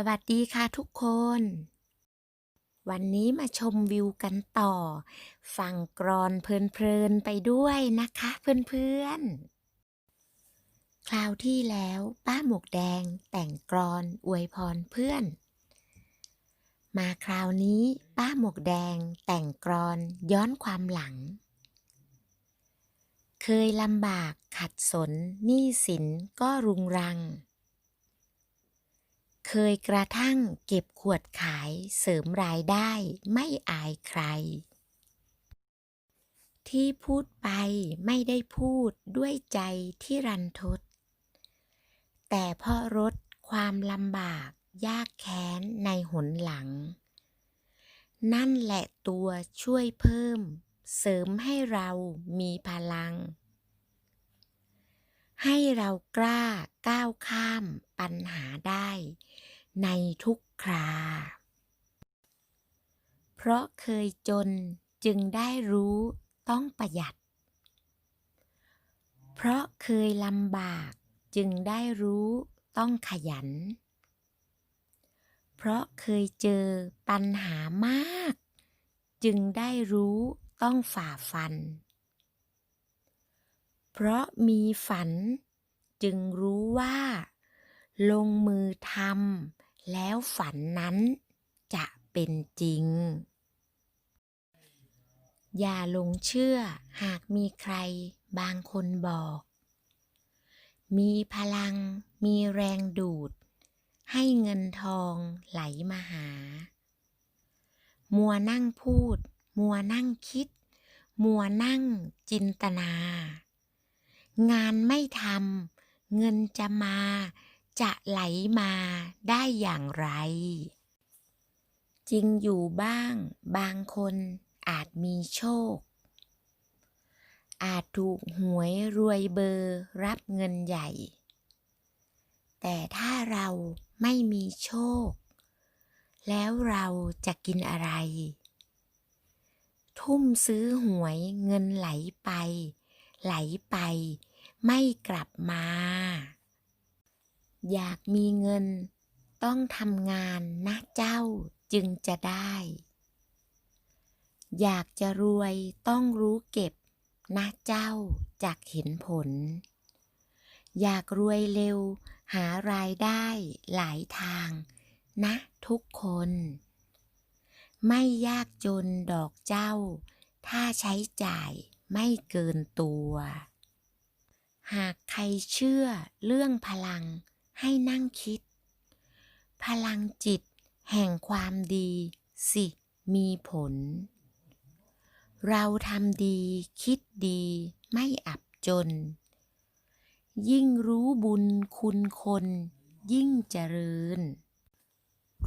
สวัสดีค่ะทุกคน วันนี้มาชมวิวกันต่อ ฟังกรอนเพลินๆไปด้วยนะคะเพื่อนๆ คราวที่แล้วป้าหมวกแดงแต่งกรอนอวยพรเพื่อน มาคราวนี้ป้าหมวกแดงแต่งกรอนย้อนความหลัง เคยลำบากขัดสนหนี้สินก็รุงรัง เคยกระทั่งเก็บขวดขายเสริมรายได้ไม่อายใคร ที่พูดไปไม่ได้พูดด้วยใจที่รันทด แต่เพราะรดความลำบากยากแค้นในหนหลัง นั่นแหละตัวช่วยเพิ่ม เสริมให้เรามีพลัง ให้เรากล้าก้าวข้ามปัญหาได้ในทุกครา เพราะเคยจนจึงได้รู้ต้องประหยัด เพราะเคยลำบากจึงได้รู้ต้องขยัน เพราะเคยเจอปัญหามาก จึงได้รู้ต้องฝ่าฟัน เพราะมีฝัน จึงรู้ว่า ลงมือทำแล้วฝันนั้นจะเป็นจริง อย่าหลงเชื่อหากมีใครบางคนบอก มีพลังมีแรงดูด ให้เงินทองไหลมาหา มัวนั่งพูด มัวนั่งคิด มัวนั่งจินตนา งานไม่ทำเงินจะมา จะไหลมาได้อย่างไร จริงอยู่บ้าง บางคนอาจมีโชค อาจถูกหวยรวยเบอร์รับเงินใหญ่ แต่ถ้าเราไม่มีโชค แล้วเราจะกินอะไร ทุ่มซื้อหวยเงินไหลไป ไหลไป ไม่กลับมา อยากมีเงิน ต้องทำงานนะเจ้าจึงจะได้ อยากจะรวยต้องรู้เก็บนะเจ้าจากเห็นผล อยากรวยเร็ว หารายได้หลายทาง นะทุกคน ไม่ยากจนดอกเจ้า ถ้าใช้จ่ายไม่เกินตัว หากใครเชื่อเรื่องพลังให้นั่งคิด พลังจิตแห่งความดีสิมีผล เราทำดีคิดดีไม่อับจน ยิ่งรู้บุญคุณคนยิ่งเจริญ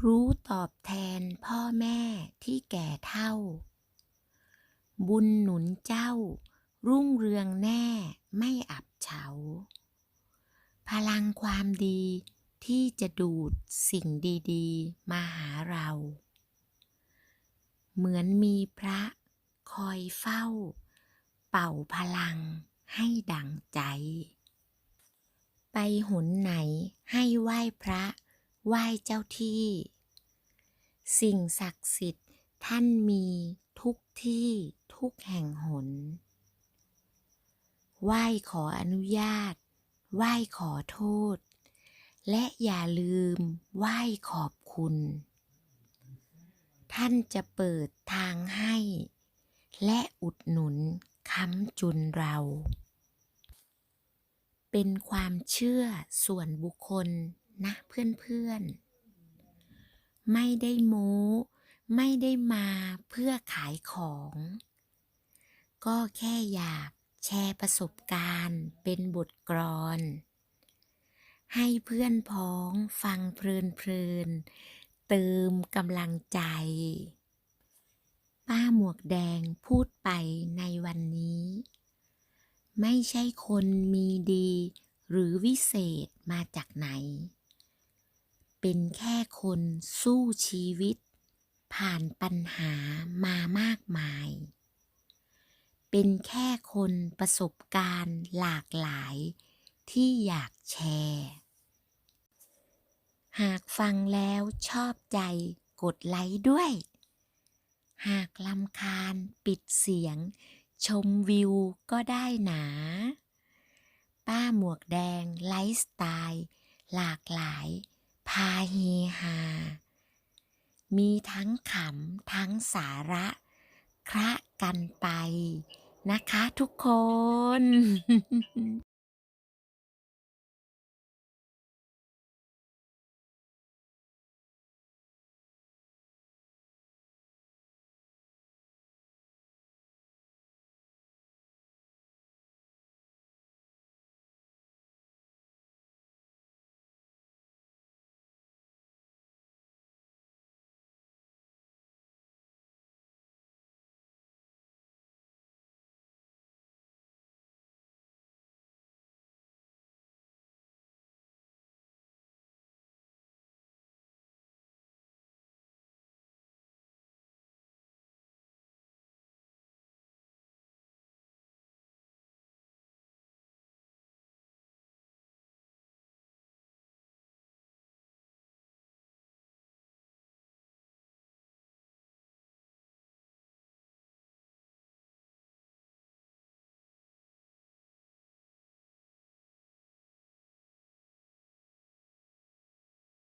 รู้ตอบแทนพ่อแม่ที่แก่เท่า บุญหนุนเจ้า รุ่งเรืองแน่ไม่อับเฉา พลังความดีที่จะดูดสิ่งดีๆ มาหาเรา เหมือนมีพระคอยเฝ้า เป่าพลังให้ดังใจ ไปหนไหนให้ไหว้พระ ไหว้เจ้าที่ สิ่งศักดิ์สิทธิ์ท่านมีทุกที่ ทุกแห่งหน ไหว้ขออนุญาต ไหว้ขอโทษ และอย่าลืมไหว้ขอบคุณ ท่านจะเปิดทางให้ และอุดหนุนค้ำจุนเรา เป็นความเชื่อส่วนบุคคลนะเพื่อนๆ ไม่ได้โม้ ไม่ได้มาเพื่อขายของ ก็แค่อยากแชร์ประสบการณ์เป็นบทกลอน ให้เพื่อนพ้องฟังเพลินๆเติมกำลังใจ ป้าหมวกแดงพูดไปในวันนี้ ไม่ใช่คนมีดีหรือวิเศษมาจากไหน เป็นแค่คนสู้ชีวิต ผ่านปัญหามามากมาย เป็นแค่คนประสบการณ์หลากหลายที่อยากแชร์ หากฟังแล้วชอบใจกดไลค์ด้วย หากลำคาญปิดเสียง ชมวิวก็ได้หนา ป้าหมวกแดงไลฟ์สไตล์ หลากหลาย พาเฮฮามีทั้งขำทั้งสาระ คระ กันไปนะคะทุกคน